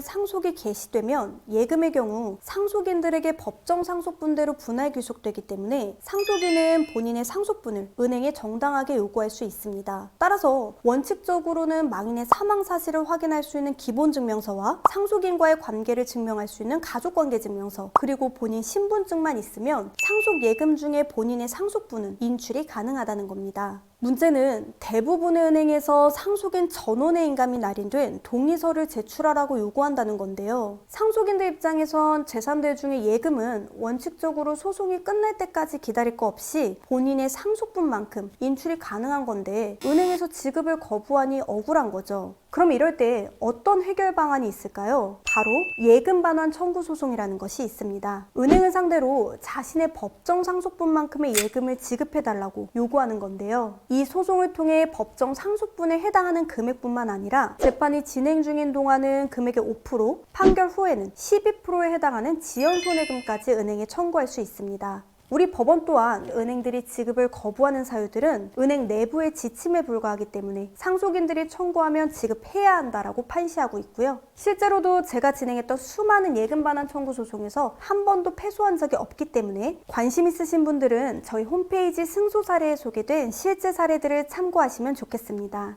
상속이 개시되면 예금의 경우 상속인들에게 법정 상속분대로 분할 귀속되기 때문에 상속인은 본인의 상속분을 은행에 정당하게 요구할 수 있습니다. 따라서 원칙적으로는 망인의 사망 사실을 확인할 수 있는 기본 증명서와 상속인과의 관계를 증명할 수 있는 가족관계 증명서 그리고 본인 신분증만 있으면 상속 예금 중에 본인의 상속분은 인출이 가능하다는 겁니다. 문제는 대부분의 은행에서 상속인 전원의 인감이 날인된 동의서를 제출하라고 요구한다는 건데요. 상속인들 입장에선 재산들 중에 예금은 원칙적으로 소송이 끝날 때까지 기다릴 거 없이 본인의 상속분만큼 인출이 가능한 건데 은행에서 지급을 거부하니 억울한 거죠. 그럼 이럴 때 어떤 해결 방안이 있을까요? 바로 예금 반환 청구 소송이라는 것이 있습니다. 은행을 상대로 자신의 법정 상속분만큼의 예금을 지급해 달라고 요구하는 건데요. 이 소송을 통해 법정 상속분에 해당하는 금액뿐만 아니라 재판이 진행 중인 동안은 금액의 5%, 판결 후에는 12%에 해당하는 지연 손해금까지 은행에 청구할 수 있습니다. 우리 법원 또한 은행들이 지급을 거부하는 사유들은 은행 내부의 지침에 불과하기 때문에 상속인들이 청구하면 지급해야 한다라고 판시하고 있고요. 실제로도 제가 진행했던 수많은 예금 반환 청구 소송에서 한 번도 패소한 적이 없기 때문에 관심 있으신 분들은 저희 홈페이지 승소 사례에 소개된 실제 사례들을 참고하시면 좋겠습니다.